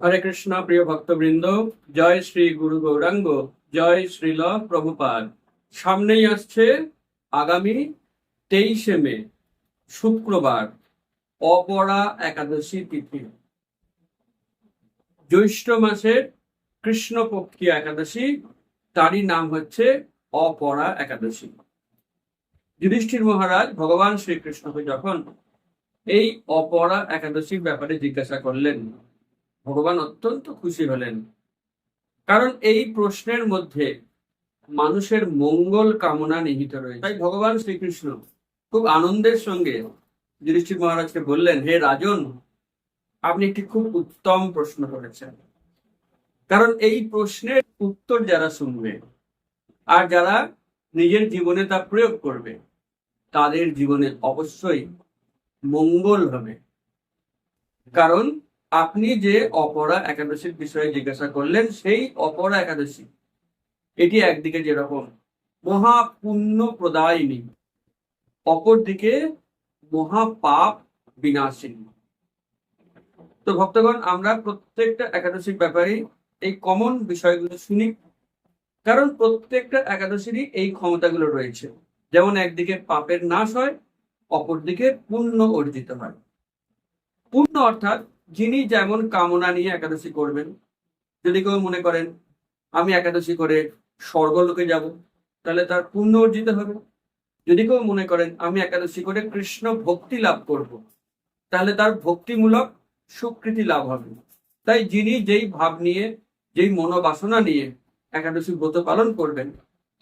হরে কৃষ্ণ প্রিয় ভক্তবৃন্দ, জয় শ্রী গুরু গৌরাঙ্গ, জয় শ্রীল প্রভুপাদ। সামনেই আসছে আগামী তেইশে মে, শুক্রবার, অপরা একাদশী তিথি। জ্যৈষ্ঠ মাসের কৃষ্ণপক্ষী একাদশী, তারই নাম হচ্ছে অপরা একাদশী। যুধিষ্ঠির মহারাজ ভগবান শ্রীকৃষ্ণকে যখন এই অপরা একাদশীর ব্যাপারে জিজ্ঞাসা করলেন ভগবান অত্যন্ত খুশি হলেন। কারণ এই প্রশ্নের মধ্যে মানুষের মঙ্গল কামনা নিহিত রয়েছে। তাই ভগবান শ্রীকৃষ্ণ খুব আনন্দের সঙ্গে যুধিষ্ঠির মহারাজকে বললেন, হে রাজন, আপনি একটি খুব উত্তম প্রশ্ন করেছেন। কারণ এই প্রশ্নের উত্তর যারা শুনবে আর যারা নিজের জীবনে তা প্রয়োগ করবে, তাদের জীবনে অবশ্যই মঙ্গল হবে। কারণ আপনি যে অপরা একাদশীর বিষয়ে জিজ্ঞাসা করলেন, সেই অপরা একাদশী, এটি একদিকে যেরকম মহাপুণ্য প্রদায়িনী, অপরদিকে মহাপাপ বিনাশিনী। তো ভক্তগণ, আমরা প্রত্যেকটা একাদশীর ব্যাপারে এই কমন বিষয়গুলো শুনি, কারণ প্রত্যেকটা একাদশীরই এই ক্ষমতাগুলো রয়েছে। যেমন একদিকে পাপের নাশ হয়, অপরদিকে পুণ্য অর্জিত হয়। পুণ্য অর্থাৎ যিনি যেমন কামনা নিয়ে একাদশী করবেন, যদি কেউ মনে করেন, আমি একাদশী করে স্বর্গলোকে যাব, তাহলে তার পুণ্য অর্জিত হবে। যদি কেউ মনে করেন, আমি একাদশী করে কৃষ্ণ ভক্তি লাভ করব, তাহলে তার ভক্তিমূলক স্বীকৃতি লাভ হবে। তাই যিনি যেই ভাব নিয়ে, যেই মনোবাসনা নিয়ে একাদশী ব্রত পালন করবেন,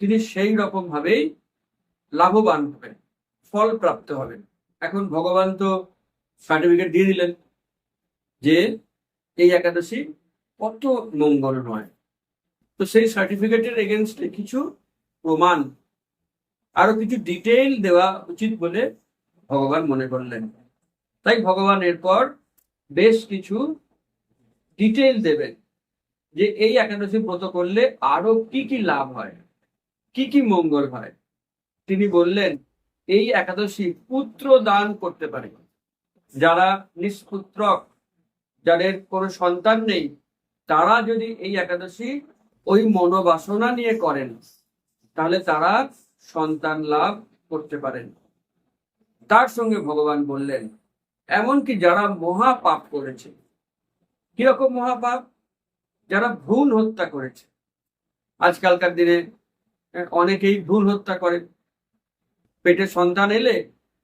তিনি সেই রকম ভাবেই লাভবান হবেন, ফল প্রাপ্ত হবেন। এখন ভগবান তো সার্টিফিকেট দিয়ে দিলেন। যে এই একাদশী কত মঙ্গল নয়। তো সেই সার্টিফিকেটের এগেনস্টে কিছু প্রমাণ, আরও কিছু ডিটেইল দেওয়া উচিত বলে ভগবান মনে করলেন। তাই ভগবান এরপর বেশ কিছু ডিটেইল দেবেন যে এই একাদশী ব্রত করলে আরও কি কি লাভ হয়, কি কি মঙ্গল হয়। তিনি বললেন, এই একাদশী পুত্র দান করতে পারে। যারা নিষ্পুত্রক যাদের কোনো সন্তান নেই, তারা যদি এই একাদশী ওই মনোবাসনা নিয়ে করেন, তাহলে তারা সন্তান লাভ করতে পারেন। তার সঙ্গে ভগবান বললেন, এমনকি যারা মহাপাপ করেছে, কীরকম মহাপাপ? যারা ভ্রূণ হত্যা করেছে। আজকালকার দিনে অনেকেই ভ্রূণ হত্যা করে। পেটে সন্তান এলে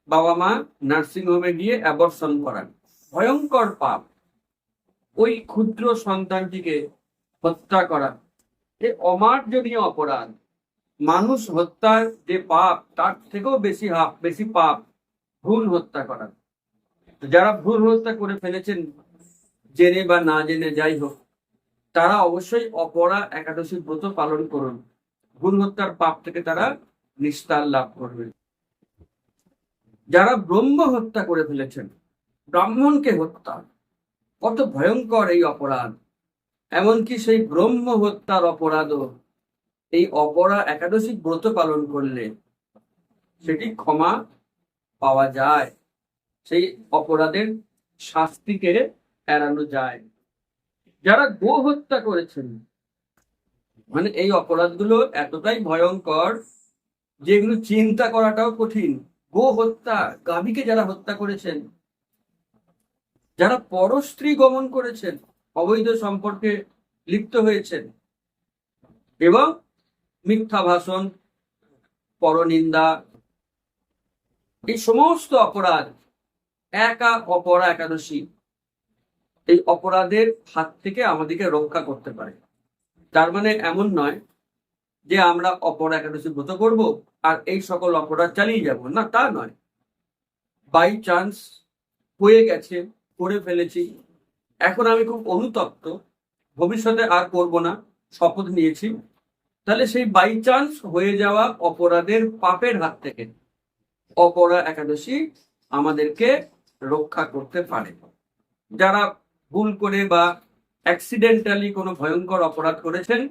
বাবা মা নার্সিং হোমে গিয়ে অ্যাবর্শন করান। ভয়ঙ্কর পাপ। ওই ক্ষুদ্র সন্তানটিকে হত্যা করা। এ অমার্জনীয় অপরাধ। মানুষ হত্যার যে পাপ, তার থেকেও বেশি হাপ বেশি পাপ ভ্রূণ হত্যা করা। যারা ভ্রূণ হত্যা করে ফেলেছেন, জেনে বা না জেনে যাই হোক, তারা অবশ্যই অপরা একাদশী ব্রত পালন করুন। ভ্রূণ হত্যার পাপ থেকে তারা নিস্তার লাভ করবে। যারা ব্রহ্ম হত্যা করে ফেলেছেন, ব্রাহ্মণকে হত্যা। কত ভয়ঙ্কর এই অপরাধ। এমনকি সেই ব্রহ্ম হত্যার অপরাধও। এই অপরা একাদশী ব্রত পালন করলে সেটি ক্ষমা পাওয়া যায়। সেই অপরাধের শাস্তিকে এড়ানো যায়। যারা গো হত্যা করেছেন মানে এই অপরাধগুলো এতটাই ভয়ঙ্কর যেগুলো চিন্তা করাটাও কঠিন। গো হত্যা, গাভীকে যারা হত্যা করেছেন যারা পরস্ত্রী গমন করেছেন, অবৈধ সম্পর্কে লিপ্ত হয়েছেন। এবং মিথ্যা ভাষণ, পরনিন্দা, এই সমস্ত অপরাধ, একা অপরা একাদশী, এই অপরাধের হাত থেকে আমাদেরকে রক্ষা করতে পারে। তার মানে এমন নয় যে আমরা অপর একাদশী ব্রত করব আর এই সকল অপরাধ চালিয়ে যাব। না, তা নয়। বাই চান্স হয়ে গেছে করে ফেলেছি। এখন আমি খুব অনুতপ্ত। ভবিষ্যতে আর করব না, শপথ নিয়েছি। তাহলে সেই বাই চান্স হয়ে যাওয়া অপরাধের পাপের হাত থেকে অপরা একাদশী আমাদেরকে রক্ষা করতে পারে। যারা ভুল করে বা অ্যাক্সিডেন্টালি কোনো ভয়ঙ্কর অপরাধ করেছেন,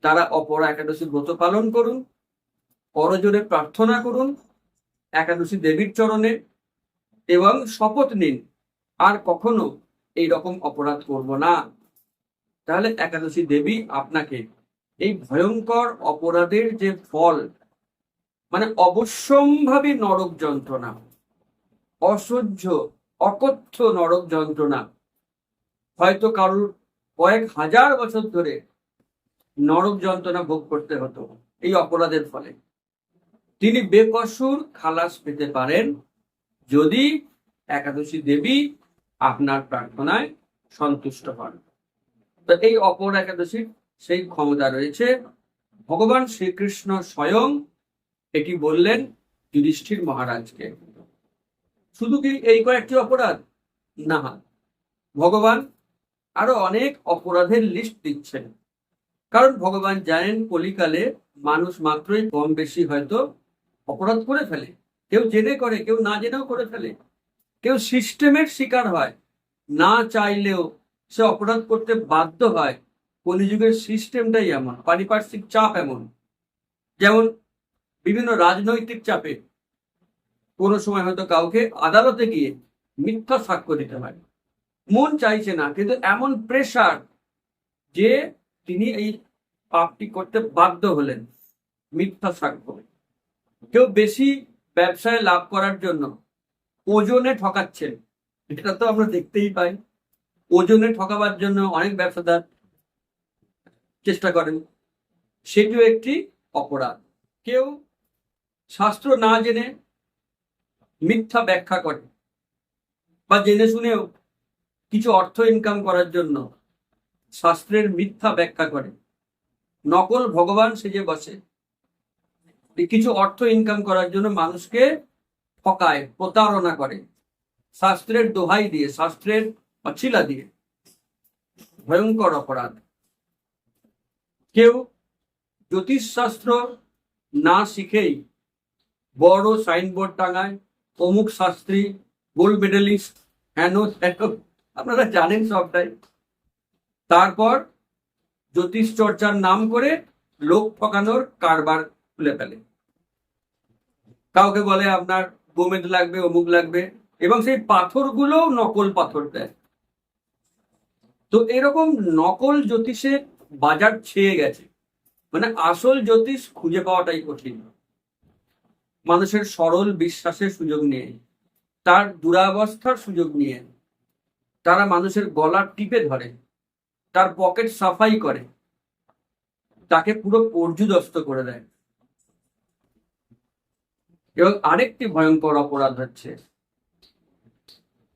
তারা অপরা একাদশী ব্রত পালন করুন করজোরে প্রার্থনা করুন, একাদশী দেবীর চরণে, এবং শপথ নিন। আর কখনো এই রকম অপরাধ করব না। তাহলে একাদশী দেবী আপনাকে এই ভয়ঙ্কর অপরাধের যে ফল মানে অবশ্যম্ভাবী নরক যন্ত্রণা, অসহ্য, অকথ্য নরক যন্ত্রণা, হয়তো কারুর কয়েক হাজার বছর ধরে নরক যন্ত্রণা ভোগ করতে হতো এই অপরাধের ফলে। তিনি বেকসুর খালাস পেতে পারেন। যদি একাদশী দেবী আপনার প্রার্থনায় সন্তুষ্ট হন। তো এই অপর একাদশীর সেই ক্ষমতা রয়েছে। ভগবান শ্রীকৃষ্ণ স্বয়ং এটি বললেন যুধিষ্ঠির মহারাজকে। শুধু কি এই কয়েকটি অপরাধ? না। ভগবান আরও অনেক অপরাধের লিস্ট দিচ্ছেন। কারণ ভগবান জানেন কলিকালে মানুষ মাত্রই কম বেশি হয়তো অপরাধ করে ফেলে। কেউ জেনে করে, কেউ না জেনেও করে ফেলে। কেউ সিস্টেমের শিকার হয়। না চাইলেও সে অপরাধ করতে বাধ্য হয়। কলিযুগের সিস্টেমটাই এমন, পারিপার্শ্বিক চাপ এমন। যেমন বিভিন্ন রাজনৈতিক চাপে কোনো সময় হয়তো কাউকে আদালতে গিয়ে মিথ্যা সাক্ষ্য দিতে হয়। মন চাইছে না, কিন্তু এমন প্রেশার যে তিনি এই পাপটি করতে বাধ্য হলেন, মিথ্যা সাক্ষ্য। কেউ বেশি ব্যবসায় লাভ করার জন্য ওজনে ঠকাচ্ছেন। এটা তো আমরা দেখতেই পাই। ওজনে ঠকাবার জন্য অনেক ব্যবসাদার চেষ্টা করেন। সেটিও একটি অপরাধ। কেউ শাস্ত্র না জেনে মিথ্যা ব্যাখ্যা করে বা জেনে শুনেও কিছু অর্থ ইনকাম করার জন্য শাস্ত্রের মিথ্যা ব্যাখ্যা করে। নকল ভগবান সেজে বসে। কিছু অর্থ ইনকাম করার জন্য মানুষকে ঠকায় প্রতারণা করে। শাস্ত্রের দোহাই দিয়ে, শাস্ত্রের অছিলা দিয়ে। ভয়ঙ্কর অপরাধ। কেউ জ্যোতিষশাস্ত্র না শিখেই বড় সাইনবোর্ড টাঙায় অমুক শাস্ত্রী গোল্ড মেডেলিস্ট হ্যানো আপনারা জানেন সবটাই। তারপর জ্যোতিষ চর্চার নাম করে লোক ঠকানোর কারবার খুলে ফেলে। কাউকে বলে আপনার গোমেদ লাগবে, অমুক লাগবে, এবং সেই পাথরগুলোও নকল পাথর দেয়। তো এরকম নকল জ্যোতিষের বাজার ছেয়ে গেছে। মানে আসল জ্যোতিষ খুঁজে পাওয়াটাই কঠিন। মানুষের সরল বিশ্বাসের সুযোগ নিয়ে তার দুরাবস্থার সুযোগ নিয়ে। তারা মানুষের গলা টিপে ধরে। তার পকেট সাফাই করে। তাকে পুরো পর্যুদস্ত করে দেয়। এবং আরেকটি ভয়ঙ্কর অপরাধ হচ্ছে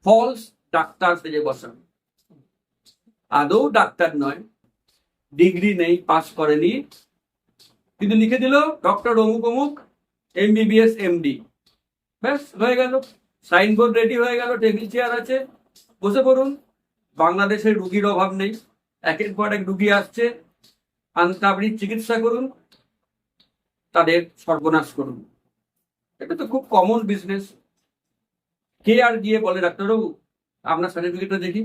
ফলস ডাক্তার সেজে বসা। আদৌ ডাক্তার নয় ডিগ্রি নেই পাস করেনি। কিন্তু লিখে দিল ডক্টর অমুক অমুক এমবিবিএস এমডি ব্যাস, হয়ে গেল। সাইনবোর্ড রেডি হয়ে গেল টেবিল চেয়ার আছে। বসে পড়ুন। বাংলাদেশের রুগীর অভাব নেই। একের পর এক রুগী আসছে। আপনি চিকিৎসা করুন। তাদের সর্বনাশ করুন। এটা তো খুব কমন বিজনেস কে আর গিয়ে বলে, ডাক্তারবাবু, আপনার সার্টিফিকেটটা দেখি।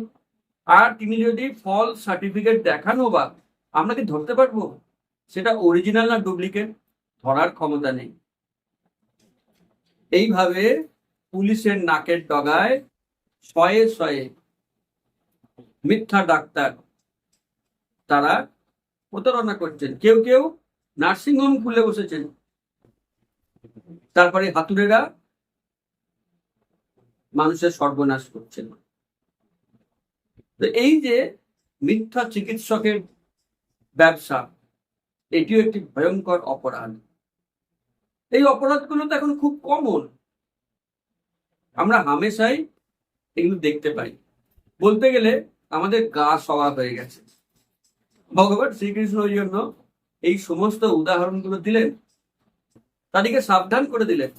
আর তিনি যদি ফল সার্টিফিকেট দেখানো বা আমরা কি ধরতে পারব, সেটা অরিজিনাল না ডুপ্লিকেট ধরার ক্ষমতা নেই। এইভাবে পুলিশের নাকের ডগায় শয়ে শয়ে মিথ্যা ডাক্তার তারা প্রতারণা করছেন। কেউ কেউ নার্সিংহোম খুলে বসেছেন। তারপরে হাতুড়েরা মানুষের সর্বনাশ করছেন। তো এই যে মিথ্যা চিকিৎসকের ব্যবসা, এটিও একটি ভয়ঙ্কর অপরাধ। এই অপরাধগুলো তো এখন খুব কমন আমরা হামেশাই এগুলো দেখতে পাই। বলতে গেলে আমাদের গা সওয়া হয়ে গেছে। ভগবান শ্রীকৃষ্ণ ওই জন্য এই সমস্ত উদাহরণগুলো দিলেন। তাদেরকে সাবধান করে দিলেন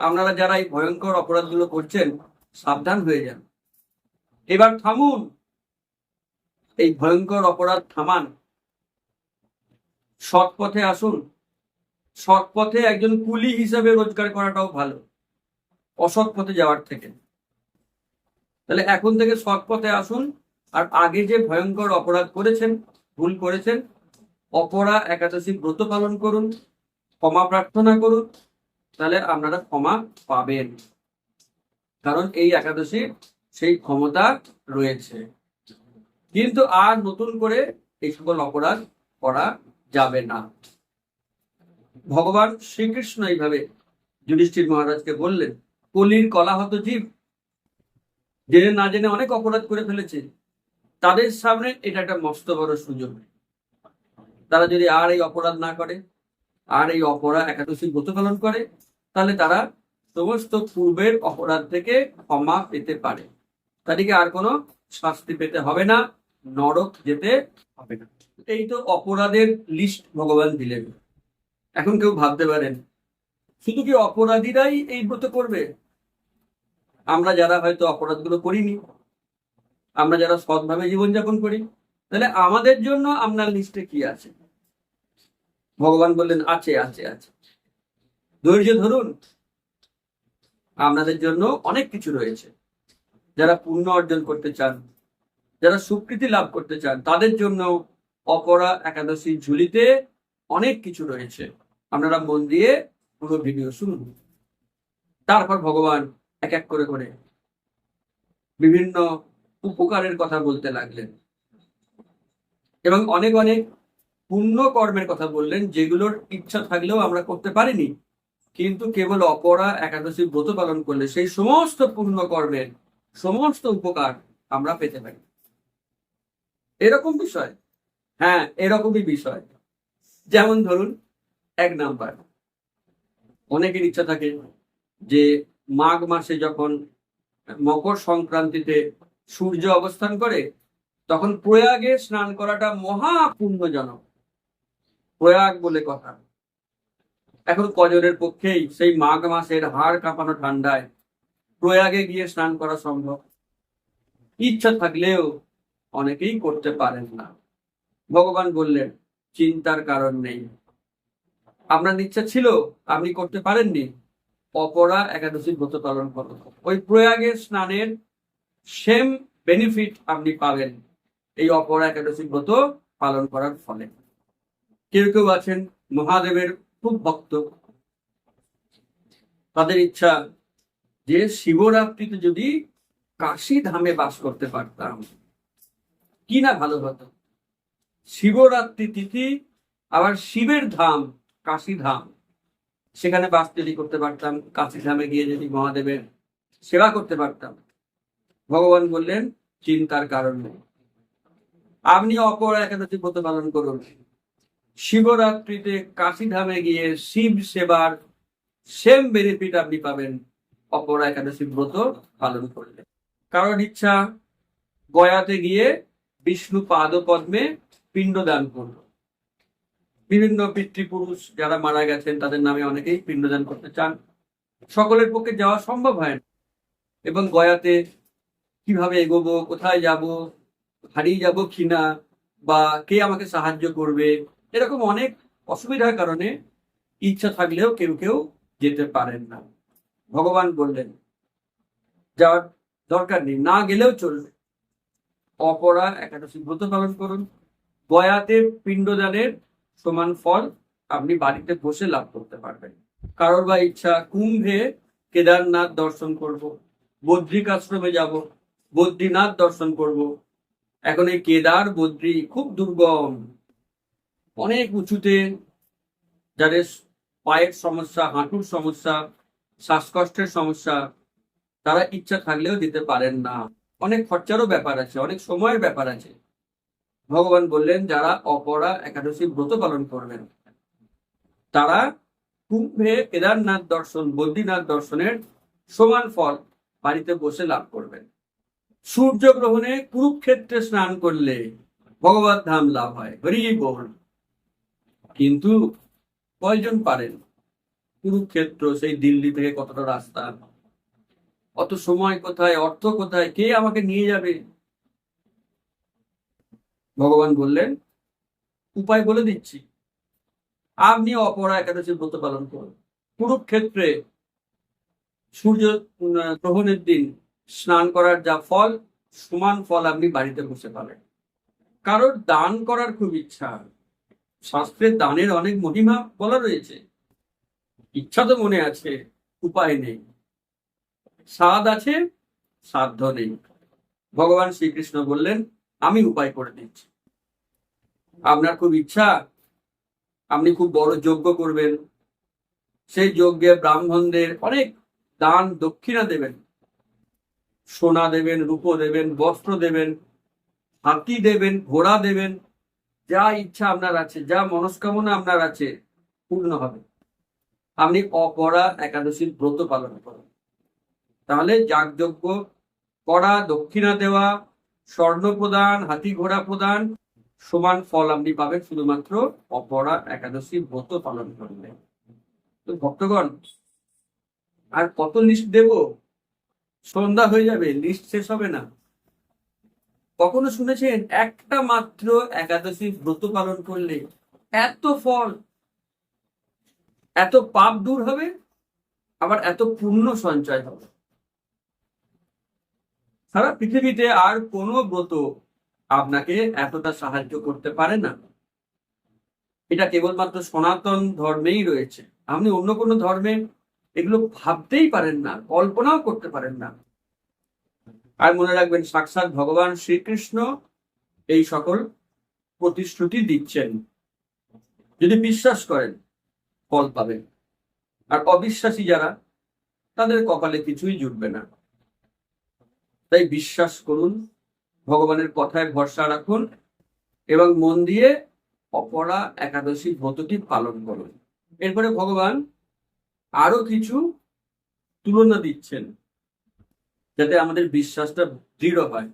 আপনারা যারা এই ভয়ঙ্কর অপরাধগুলো করছেন, সাবধান হয়ে যান। এবার থামুন। এই ভয়ঙ্কর অপরাধ থামান। সৎ পথে আসুন। সৎ পথে একজন কুলি হিসাবে রোজগার করাটাও ভালো। অসৎ পথে যাওয়ার থেকে। তাহলে এখন থেকে সৎ পথে আসুন আর আগে যে ভয়ঙ্কর অপরাধ করেছেন, ভুল করেছেন, অপরা একাদশী ব্রত পালন করুন। ক্ষমা প্রার্থনা করুন, তাহলে আপনারা ক্ষমা পাবেন। কারণ এই একাদশীর সেই ক্ষমতা রয়েছে। কিন্তু আর নতুন করে এই সকল অপরাধ করা যাবে না। ভগবান শ্রীকৃষ্ণ এইভাবে যুধিষ্ঠির মহারাজকে বললেন, কলির কলাহত জীব, জেনে না জেনে অনেক অপরাধ করে ফেলেছে, তাদের সামনে এটা একটা মস্ত বড় সুযোগ। তারা যদি আর এই অপরাধ না করে আর এই অপরাধ একাদশী ব্রত পালন করে, তাহলে তারা সমস্ত পূর্বের অপরাধ থেকে ক্ষমা পেতে পারে। তাদেরকে আর কোনো শাস্তি পেতে হবে না, নরক যেতে হবে না। এই তো অপরাধের লিস্ট ভগবান দিলেন। এখন কেউ ভাবতে পারেন, শুধু কি অপরাধীরাই এই ব্রত করবে? আমরা যারা হয়তো অপরাধগুলো করিনি, আমরা যারা সৎভাবে জীবনযাপন করি, তাহলে আমাদের জন্য আপনার লিস্টে কি আছে? ভগবান বললেন, আছে আছে আছে। ধৈর্য ধরুন, আপনাদের জন্য অনেক কিছু রয়েছে। যারা পুণ্য অর্জন করতে চান, যারা সুকৃতি লাভ করতে চান, তাদের জন্য অপরা একাদশী ঝুলিতে অনেক কিছু রয়েছে। আপনারা মন দিয়ে পুরো ভিডিও শুনুন। তারপর ভগবান এক এক করে করে বিভিন্ন উপকারের কথা বলতে লাগলেন। এবং অনেক অনেক পুণ্য কর্মের কথা বললেন, যেগুলোর ইচ্ছা থাকলেও আমরা করতে পারিনি। কিন্তু কেবল অপরা একাদশী ব্রত পালন করলে সেই সমস্ত পুণ্য কর্মের সমস্ত উপকার আমরা পেতে পারি। এরকম বিষয়। হ্যাঁ এরকমই বিষয়। যেমন ধরুন, এক নাম্বার। অনেকের ইচ্ছা থাকে যে মাঘ মাসে যখন মকর সংক্রান্তিতে সূর্য অবস্থান করে, তখন প্রয়াগে স্নান করাটা মহা পুণ্যজনক। প্রয়াগ বলে কথা। এখন কজনের পক্ষেই সেই মাঘ মাসের হাড় কাঁপানো ঠান্ডায় প্রয়াগে গিয়ে স্নান করা সম্ভব। ইচ্ছা থাকলেও অনেকেই করতে পারেন না। ভগবান বললেন, চিন্তার কারণ নেই। আপনার ইচ্ছা ছিল, আপনি করতে পারেননি। অপরা একাদশী ব্রত পালন করুন ওই প্রয়াগের স্নানের সেম বেনিফিট আপনি পাবেন। এই অপরা একাদশী ব্রত পালন করার ফলে। কেউ কেউ আছেন? মহাদেবের খুব ভক্ত। তাদের ইচ্ছা যে শিবরাত্রিতে যদি কাশী ধামে বাস করতে পারতাম, কি না ভালো হতো? শিবরাত্রি তিথি, আবার শিবের ধাম, কাশী ধাম। সেখানে বাস যদি করতে পারতাম, কাশী ধামে গিয়ে যদি মহাদেবের সেবা করতে পারতাম। ভগবান বললেন, চিন্তার কারণ নেই। আপনি অপর একাদশী ব্রত পালন করুন। শিবরাত্রিতে কাশী ধামে গিয়ে শিব সেবার সেম বেনিফিট আপনি পাবেন। অপর একাদশী ব্রত পালন করলে। কারণ ইচ্ছা, গয়াতে গিয়ে বিষ্ণু পাদ পদ্মে পিণ্ডদান করল। বিভিন্ন পিতৃপুরুষ যারা মারা গেছেন, তাদের নামে অনেকেই পিণ্ডদান করতে চান। সকলের পক্ষে যাওয়া সম্ভব হয় না। এবং গয়াতে কীভাবে এগোবো, কোথায় যাব, হারিয়ে যাব কিনা, বা কে আমাকে সাহায্য করবে এরকম অনেক অসুবিধার কারণে ইচ্ছা থাকলেও কেউ কেউ যেতে পারেন না। ভগবান বললেন যাওয়ার দরকার নেই, না গেলেও চলবে। অপরা একাদশী ব্রত পালন করুন। গয়াতে পিণ্ডদানের সমান ফল আপনি বাড়িতে বসে লাভ করতে পারবেন। কারোর বা ইচ্ছা, কুম্ভে কেদারনাথ দর্শন করব, বদ্রিক আশ্রমে যাব, বদ্রীনাথ দর্শন করব। এখন এই কেদার, বদ্রী খুব দুর্গম। অনেক উঁচুতে যাদের পায়ের সমস্যা, হাঁটুর সমস্যা, শ্বাসকষ্টের সমস্যা, তারা ইচ্ছা থাকলেও দিতে পারেন না। অনেক খরচারও ব্যাপার আছে, অনেক সময়ের ব্যাপার আছে। ভগবান বললেন, যারা অপরা একাদশী ব্রত পালন করবেন, তারা কুম্ভে কেদারনাথ দর্শন, বদ্রীনাথ দর্শনের সমান ফল বাড়িতে বসে লাভ করবেন। সূর্য গ্রহণে কুরুক্ষেত্রে স্নান করলে ভগবত ধাম লাভ হয়। হরি বল। কিন্তু কয়জন পারেন? কুরুক্ষেত্র সেই দিল্লি থেকে কতটা রাস্তা? অত সময় কোথায়? অর্থ কোথায়? কে আমাকে নিয়ে যাবে? ভগবান বললেন, উপায় বলে দিচ্ছি। আপনি অপরা একাদশী ব্রত পালন করুন। কুরুক্ষেত্রে সূর্য গ্রহণের দিন স্নান করার যা ফল, সমান ফল আপনি বাড়িতে বসে পাবেন। কারোর দান করার খুব ইচ্ছা। শাস্ত্রের দানের অনেক মহিমা বলা রয়েছে। ইচ্ছা তো মনে আছে, উপায় নেই। স্বাদ আছে, সাধ্য নেই। ভগবান শ্রীকৃষ্ণ বললেন, আমি উপায় করে দিচ্ছি। আপনার খুব ইচ্ছা, আপনি খুব বড় যজ্ঞ করবেন। সেই যজ্ঞে ব্রাহ্মণদের অনেক দান দক্ষিণা দেবেন। সোনা দেবেন, রূপো দেবেন, বস্ত্র দেবেন, হাতি দেবেন, ঘোড়া দেবেন যা ইচ্ছা আপনার আছে, যা মনস্কামনা আপনার আছে, পূর্ণ হবে। আপনি অপরা একাদশীর ব্রত পালন করুন। তাহলে যাগযজ্ঞ করা, দক্ষিণা দেওয়া, স্বর্ণ প্রদান, হাতি ঘোড়া প্রদান, সমান ফল আপনি পাবেন শুধুমাত্র অপরা একাদশী ব্রত পালন করলে। তো ভক্তগণ, আর কত লিস্ট দেব? সন্ধ্যা হয়ে যাবে, লিস্ট শেষ হবে না। কখনো শুনেছেন, একটা মাত্র একাদশী ব্রত পালন করলে এত ফল, এত পাপ দূর হবে, আবার এত পুণ্য সঞ্চয় হবে? সারা পৃথিবীতে আর কোনো ব্রত আপনাকে এতটা সাহায্য করতে পারে না। এটা কেবলমাত্র সনাতন ধর্মেই রয়েছে। আপনি অন্য কোনো ধর্মে এগুলো ভাবতেই পারেন না, কল্পনাও করতে পারেন না। আর মনে রাখবেন, সাক্ষাৎ ভগবান শ্রীকৃষ্ণ এই সকল প্রতিশ্রুতি দিচ্ছেন। যদি বিশ্বাস করেন, ফল পাবেন। আর অবিশ্বাসী যারা, তাদের কপালে কিছুই জুটবে না। তাই বিশ্বাস করুন, ভগবানের কথায় ভরসা রাখুন এবং মন দিয়ে অপরা একাদশী ব্রতটি পালন করুন। এরপরে ভগবান আরও কিছু তুলনা দিচ্ছেন। যাতে আমাদের বিশ্বাসটা দৃঢ় হয়।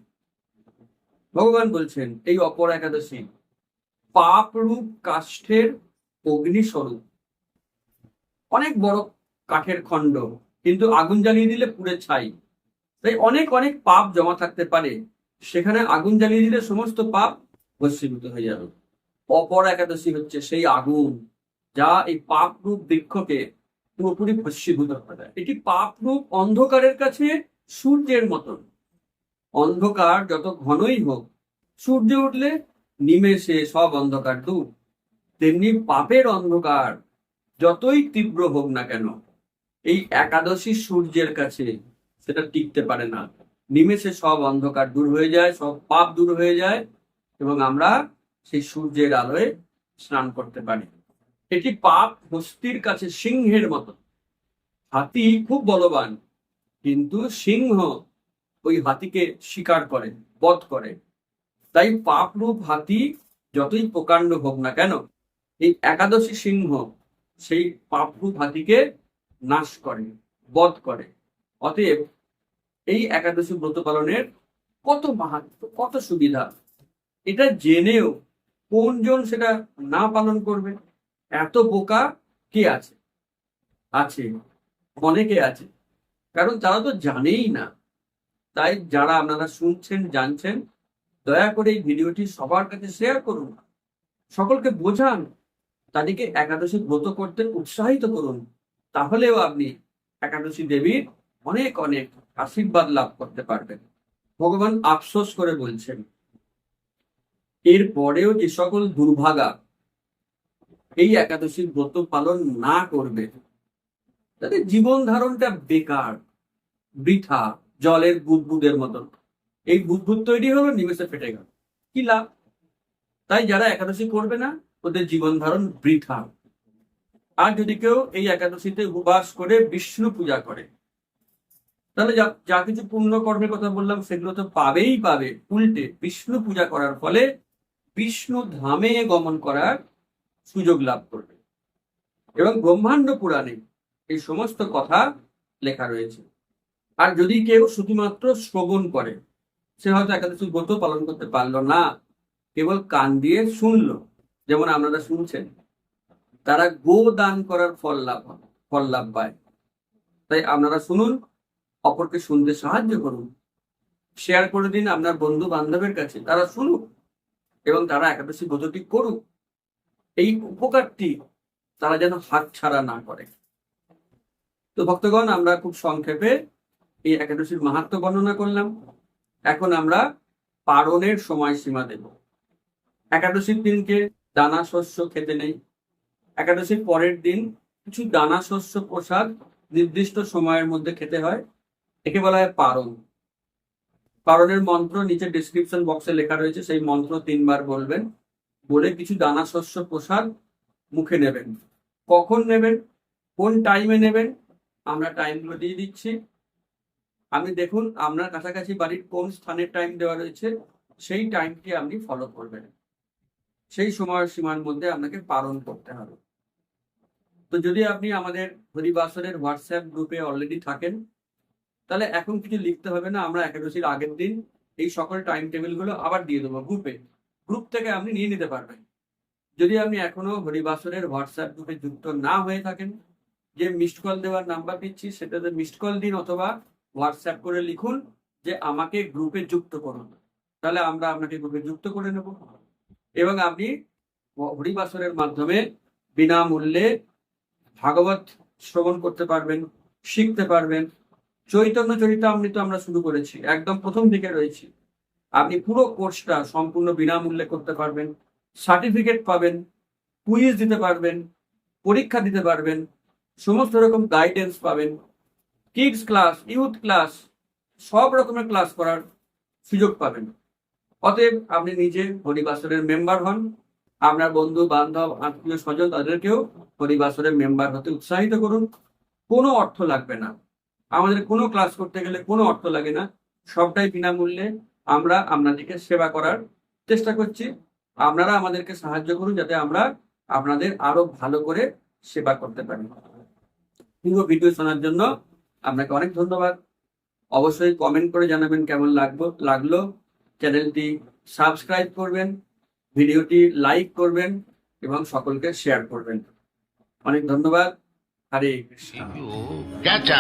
ভগবান বলছেন, এই অপর একাদশী পাপ রূপ কাষ্ঠের অগ্নিস্বরূপ। অনেক বড় কাঠের খণ্ড, কিন্তু আগুন জ্বালিয়ে দিলে পুড়ে ছাই। তাই অনেক অনেক পাপ জমা থাকতে পারে, সেখানে আগুন জ্বালিয়ে দিলে সমস্ত পাপ ভস্মীভূত হয়ে যাবে। অপর একাদশী হচ্ছে সেই আগুন, যা এই পাপ রূপ বৃক্ষকে পুরোপুরি ভস্মীভূত করে দেয়। এটি পাপ রূপ অন্ধকারের কাছে সূর্যের মতন। অন্ধকার যত ঘনই হোক, সূর্য উঠলে নিমেষে সব অন্ধকার দূর। তেমনি পাপের অন্ধকার যতই তীব্র হোক না কেন, এই একাদশী সূর্যের কাছে সেটা টিকতে পারে না। নিমেষে সব অন্ধকার দূর হয়ে যায়, সব পাপ দূর হয়ে যায় এবং আমরা সেই সূর্যের আলোয় স্নান করতে পারি। এটি পাপ হস্তির কাছে সিংহের মতো হাতি খুব বলবান কিন্তু সিংহ ওই হাতিকে শিকার করে, বধ করে। তাই পাপরূপ হাতি যতই প্রকাণ্ড হোক না কেন, এই একাদশী সিংহ সেই পাপরূপ হাতিকে নাশ করে, বধ করে। অতএব এই একাদশী ব্রত পালনের কত মাহাত্ম, কত সুবিধা। এটা জেনেও কোনজন সেটা না পালন করবে? এত বোকা কে আছে? আছে, অনেকে আছে। কারণ তারা তো জানেই না। তাই যারা আপনারা শুনছেন, জানছেন, দয়া করে এই ভিডিওটি সবার কাছে শেয়ার করুন। সকলকে বোঝান, তাদেরকে একাদশী ব্রত করতে উৎসাহিত করুন। তাহলেও আপনি একাদশী দেবীর অনেক অনেক আশীর্বাদ লাভ করতে পারবেন। ভগবান আফসোস করে বলছেন, এর পরেও যে সকল দুর্ভাগা এই একাদশীর ব্রত পালন না করবে, তাদের জীবন ধারণটা বেকার। বৃথা জলের বুদবুদের মতন। এই বুদবুদ তৈরি হলো, নিমেষে ফেটে গেল। কি লাভ? তাই যারা একাদশী করবে না, ওদের জীবন ধারণ বৃথা। আর যদি কেউ এই একাদশীতে উপবাস করে বিষ্ণু পূজা করে, তাহলে যা কিছু পুণ্য কর্মের কথা বললাম, সেগুলো তো পাবেই পাবে। উল্টে বিষ্ণু পূজা করার ফলে বিষ্ণু ধামে গমন করার সুযোগ লাভ করবে। এবং ব্রহ্মাণ্ড পুরাণে এই সমস্ত কথা লেখা রয়েছে। আর যদি কেউ শুধুমাত্র শ্রবণ করে, সে হয়তো একাদশী ব্রত পালন করতে পারল না, কেবল কান দিয়ে শুনলো, যেমন আপনারা শুনছেন, তারা গো দান করার ফল লাভ ফল লাভ পায়। তাই আপনারা শুনুন, অপরকে শুনতে সাহায্য করুন শেয়ার করে দিন আপনার বন্ধু বান্ধবের কাছে, তারা শুনুক, এবং তারা একাদশী ব্রতটি করুক। এই উপকারটি তারা যেন হাত ছাড়া না করে। তো ভক্তগণ, আমরা খুব সংক্ষেপে এই একাদশীর মাহাত্ম বর্ণনা করলাম। এখন আমরা পারণের সময়সীমা দেব। একাদশীর দিনকে দানা শস্য খেতে নেই। একাদশীর পরের দিন কিছু দানা শস্য প্রসাদ নির্দিষ্ট সময়ের মধ্যে খেতে হয়। একে বলা হয় পারণ। পারণের মন্ত্র নিচে ডিসক্রিপশন বক্সে লেখা রয়েছে, সেই মন্ত্র তিনবার বলবেন। বলে কিছু দানা শস্য প্রসাদ মুখে নেবেন। কখন নেবেন? কোন টাইমে নেবেন? আমরা টাইমগুলো দিয়ে দিচ্ছি। আপনি দেখুন, আপনার কাছাকাছি বাড়ির কোন স্থানের টাইম দেওয়া রয়েছে, সেই টাইমটি আপনি ফলো করবেন। সেই সময় সীমার মধ্যে আপনাকে পালন করতে হবে। তো যদি আপনি আমাদের হরিবাসরের হোয়াটসঅ্যাপ গ্রুপে অলরেডি থাকেন, তাহলে এখন কিছু লিখতে হবে না, আমরা একাদশীর আগের দিন এই সকল টাইম টেবিলগুলো আবার দিয়ে দেবো গ্রুপে গ্রুপ থেকে আপনি নিয়ে নিতে পারবেন। যদি আপনি এখনও হরিবাসরের হোয়াটসঅ্যাপ গ্রুপে যুক্ত না হয়ে থাকেন, যে মিসড কল দেওয়ার নাম্বার দিচ্ছি, সেটাতে মিসড কল দিন অথবা হোয়াটসঅ্যাপ করে লিখুন যে আমাকে গ্রুপে যুক্ত করুন। তাহলে আমরা আপনাকে গ্রুপে যুক্ত করে নেব। এবং আপনি হরিবাসরের মাধ্যমে বিনামূল্যে ভাগবত শ্রবণ করতে পারবেন, শিখতে পারবেন। চৈতন্য চরিতামৃত আমরা শুরু করেছি, একদম প্রথম দিকে রয়েছি। আপনি পুরো কোর্সটা সম্পূর্ণ বিনামূল্যে করতে পারবেন সার্টিফিকেট পাবেন কুইজ দিতে পারবেন, পরীক্ষা দিতে পারবেন, সমস্ত রকম গাইডেন্স পাবেন। কিডস ক্লাস ইউথ ক্লাস সব রকমের ক্লাস করার সুযোগ পাবেন। অতএব আপনি নিজে হরিবাসরের মেম্বার হন। আপনার বন্ধু, বান্ধব, আত্মীয়, স্বজন, তাদেরকেও হরিবাসরের মেম্বার হতে উৎসাহিত করুন। কোনো অর্থ লাগবে না। আমাদের কোনো ক্লাস করতে গেলে কোনো অর্থ লাগে না। সবটাই বিনামূল্যে আমরা আপনাদেরকে সেবা করার চেষ্টা করছি। আপনারা আমাদেরকে সাহায্য করুন যাতে আমরা আপনাদের আরও ভালো করে সেবা করতে পারি। পুরো ভিডিও শোনার জন্য আপনাকে অনেক ধন্যবাদ। অবশ্যই কমেন্ট করে জানাবেন কেমন লাগবো লাগল। চ্যানেলটি সাবস্ক্রাইব করবেন, ভিডিওটি লাইক করবেন এবং সকলকে শেয়ার করবেন। অনেক ধন্যবাদ। হরে কৃষ্ণ। Catch.